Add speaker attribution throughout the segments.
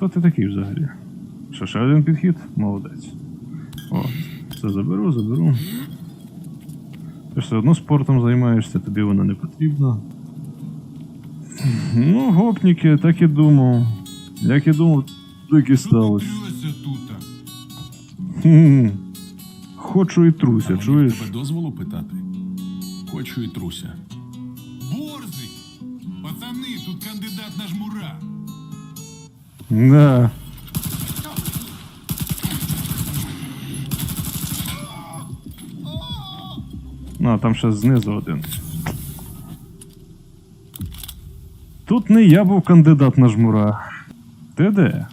Speaker 1: хто ти такий взагалі? Що, ще один підхід? Молодець. О, це заберу, заберу. Ти ж все одно спортом займаєшся, тобі воно не потрібно. Ну, гопніки, так і думав. Як і думав, так і сталося. Хм. Хочу і труся, чуєш?
Speaker 2: тебе дозволу питати? Хочу і труся. Борзий! Пацани, тут кандидат на жмура.
Speaker 1: Да. Ну, а там ще знизу один. Тут не я був кандидат на жмура. Ти де?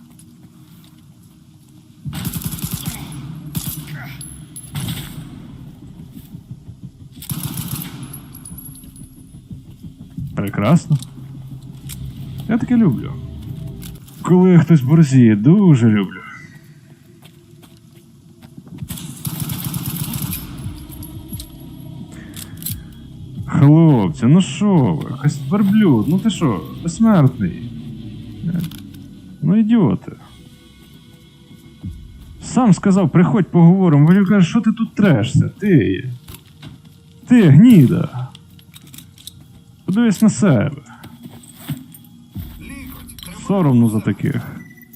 Speaker 1: Прекрасно. Я таке люблю. Коли хтось борзіє, дуже люблю. Хлопці, ну що ви? Якась верблюд, ну ти що, безсмертний? Ну, ідіоти. Сам сказав, приходь поговоримо. Ви каже, що ти тут трешся? Ти. Ти, гніда. Подивись на себе. Соромно за таких.